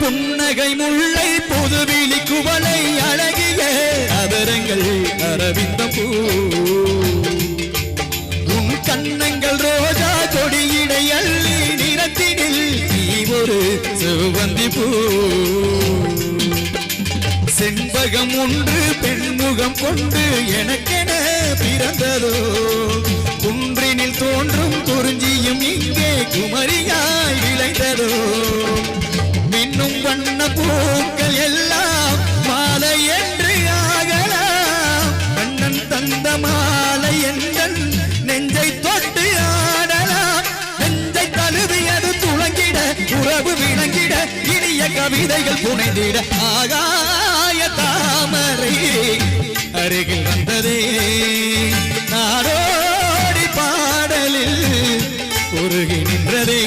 புன்னகை முல்லை புதுவிழி குவளை அழகிய அதரங்கள் அரவிந்த பூ. உன் கண்ணங்கள் ரோஜா கொடியிடை அள்ளி நிறத்தினில் நீ ஒரு சிவந்தி பூ. செண்பகம் ஒன்று பெண்முகம் கொண்டு எனக்கென பிறந்ததோ எங்கள் நெஞ்சை தொட்டு ஆடலாம். நெஞ்சை தழுவியது துளங்கிட உறவு விளங்கிட இனிய கவிதைகள் புனைந்திட. ஆகாய தாமரை அருகில் வந்ததே. நாடோடி பாடலில் உருகி நின்றதே.